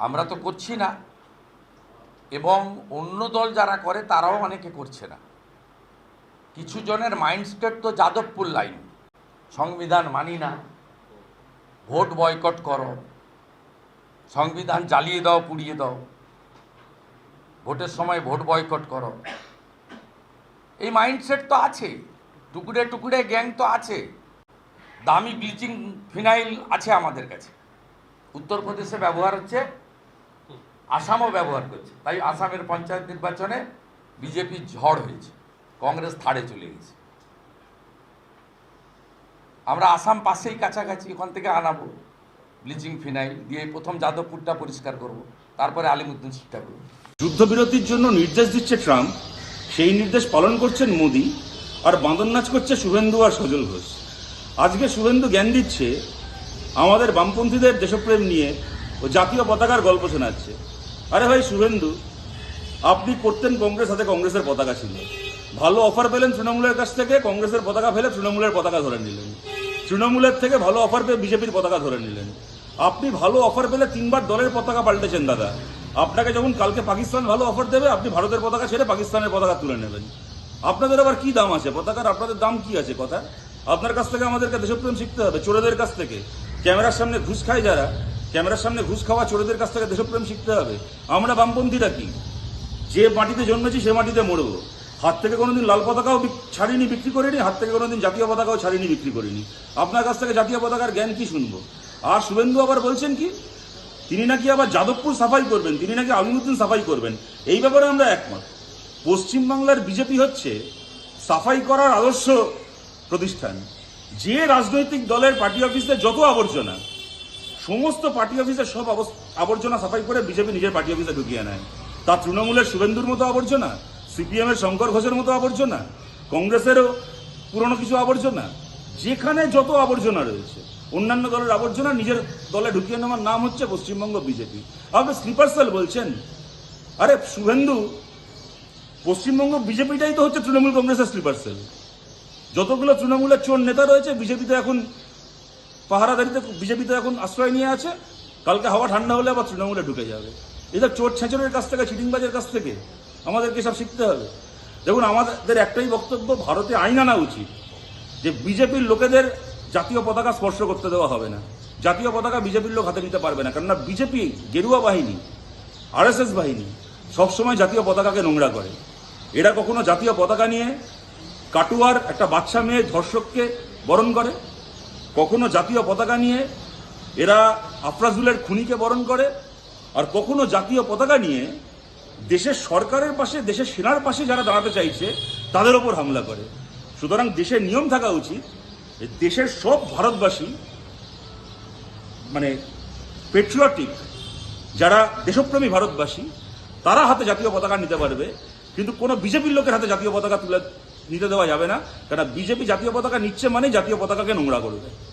আমরা তো করছি না। এবং অন্য দল যারা করে, তারাও অনেকে করছে না। কিছু জনের মাইন্ডসেট তো যাদবপুর লাইন সংবিধান মানি না। ভোট বয়কট করো। সংবিধান জ্বালিয়ে দাও, পুড়িয়ে দাও। ভোটের সময় ভোট বয়কট করো। এই মাইন্ডসেট তো আছে। টুকুরে টুকুরে গ্যাং তো আছে। দামি ব্লিচিং ফিনাইল আছে আমাদের কাছে। উত্তরপ্রদেশে ব্যবহার হচ্ছে আসামও ব্যবহার করছে। তাই আসামের পঞ্চায়েত নির্বাচনে বিজেপির ঝড় হয়েছে, কংগ্রেস থাড়ে চলে গেছে। আমরা আসাম পাশেই কাছাকাছি, ওখান থেকে আনাবো, ব্লিচিং ফিনাইল দিয়ে প্রথম যাদবপুরটা পরিষ্কার করব, তারপরে আলিমুদ্দিন শিক্ষা করব যুদ্ধবিরতির জন্য নির্দেশ দিচ্ছে ট্রাম্প, সেই নির্দেশ পালন করছেন মোদি আর বাঁদর নাচ করছে শুভেন্দু আর সজল ঘোষ। আজকে শুভেন্দু জ্ঞান দিচ্ছে, আমাদের বামপন্থীদের দেশপ্রেম নিয়ে ও জাতীয় পতাকার গল্প শোনাচ্ছে। আরে ভাই, শুভেন্দু, আপনি করতেন কংগ্রেস, হাতে কংগ্রেসের পতাকা ছিল। ভালো অফার পেলেন তৃণমূলের কাছ থেকে, কংগ্রেসের পতাকা ফেলে তৃণমূলের পতাকা ধরে নিলেন। তৃণমূলের থেকে ভালো অফার পেয়ে বিজেপির পতাকা ধরে নিলেন। আপনি ভালো অফার পেলে তিনবার দলের পতাকা পাল্টেছেন, দাদা। আপনাকে যখন কালকে পাকিস্তান ভালো অফার দেবে, আপনি ভারতের পতাকা ছেড়ে পাকিস্তানের পতাকা তুলে নেবেন। আপনাদের আবার কি দাম আছে? পতাকার আপনাদের দাম কি আছে, কথা? আপনার কাছ থেকে আমাদেরকে দেশপ্রেম শিখতে হবে, চোরেদের কাছ থেকে। ক্যামেরার সামনে ঘুষ খায় যারা ক্যামেরার সামনে ঘুষ খাওয়া চোরেদের কাছ থেকে দেশপ্রেম শিখতে হবে। আমরা বামপন্থীরা কি? যে মাটিতে জন্মেছি, সে মাটিতে মরবো। হাত থেকে কোনোদিন লাল পতাকাও ছাড়িনি, বিক্রি করিনি, হাত থেকে কোনোদিন জাতীয় পতাকাও ছাড়িনি, বিক্রি করিনি। আপনার কাছ থেকে জাতীয় পতাকার জ্ঞান কি শুনব? আর শুভেন্দু আবার বলছেন কি? তিনি নাকি আবার যাদবপুর সাফাই করবেন, তিনি নাকি আলিমুদ্দিন সাফাই করবেন। এই ব্যাপারে আমরা একমত। পশ্চিমবাংলার বিজেপি হচ্ছে সাফাই করার আদর্শ প্রতিষ্ঠান। যে রাজনৈতিক দলের পার্টি অফিসে যত আবর্জনা সমস্ত পার্টি অফিসের সব আবর্জনা সাফাই করে বিজেপি নিজের পার্টি অফিসে ঢুকিয়ে নেয়। তা তৃণমূলের শুভেন্দুর মতো আবর্জনা সিপিএম এর শঙ্কর ঘোষের মতো আবর্জনা, কংগ্রেসেরও পুরনো কিছু আবর্জনা, যেখানে যত আবর্জনা রয়েছে, অন্যান্য দলের আবর্জনা নিজের দলে ঢুকিয়ে নেওয়ার নাম হচ্ছে পশ্চিমবঙ্গ বিজেপি। আপনি স্লিপার সেল বলছেন, আরে শুভেন্দু, পশ্চিমবঙ্গ বিজেপিটাই তো হচ্ছে তৃণমূল কংগ্রেসের স্লিপার সেল। যতগুলো তৃণমূলের চোর নেতা রয়েছে বিজেপিতে এখন পাহারাদারিতে বিজেপিতে এখন আশ্রয় নিয়ে আছে, কালকে হাওয়া ঠান্ডা হলে আবার তৃণমূলে ঢুকে যাবে। এসব চোর ছেঁচড়ের কাছ থেকে চিটিংবাজের কাছ থেকে আমাদেরকে সব শিখতে হবে। দেখুন, আমাদের একটাই বক্তব্য, ভারতে আইন আনা উচিত, যে বিজেপির লোকেদের জাতীয় পতাকা স্পর্শ করতে দেওয়া হবে না। জাতীয় পতাকা বিজেপির লোক হাতে নিতে পারবে না, কেননা বিজেপি গেরুয়া বাহিনী, আরএসএস বাহিনী সবসময় জাতীয় পতাকাকে নোংরা করে। এরা কখনো জাতীয় পতাকা নিয়ে কাটুয়ার একটা বাচ্চা মেয়ে ধর্ষককে বরণ করে কখনো জাতীয় পতাকা নিয়ে এরা আফরাজুলের খুনিকে বরণ করে, আর কখনো জাতীয় পতাকা নিয়ে দেশের সরকারের পাশে, দেশের সেনার পাশে যারা দাঁড়াতে চাইছে, তাদের ওপর হামলা করে। সুতরাং দেশের নিয়ম থাকা উচিত দেশের সব ভারতবাসী মানে পেট্রিয়টিক যারা দেশপ্রেমী ভারতবাসী, তারা হাতে জাতীয় পতাকা নিতে পারবে, কিন্তু কোনো বিজেপির লোকের হাতে জাতীয় পতাকা তুলে নিতে দেওয়া যাবে না। কারণ বিজেপি জাতীয় পতাকা নিচ্ছে মানে জাতীয় পতাকাকে নোংরা করবে।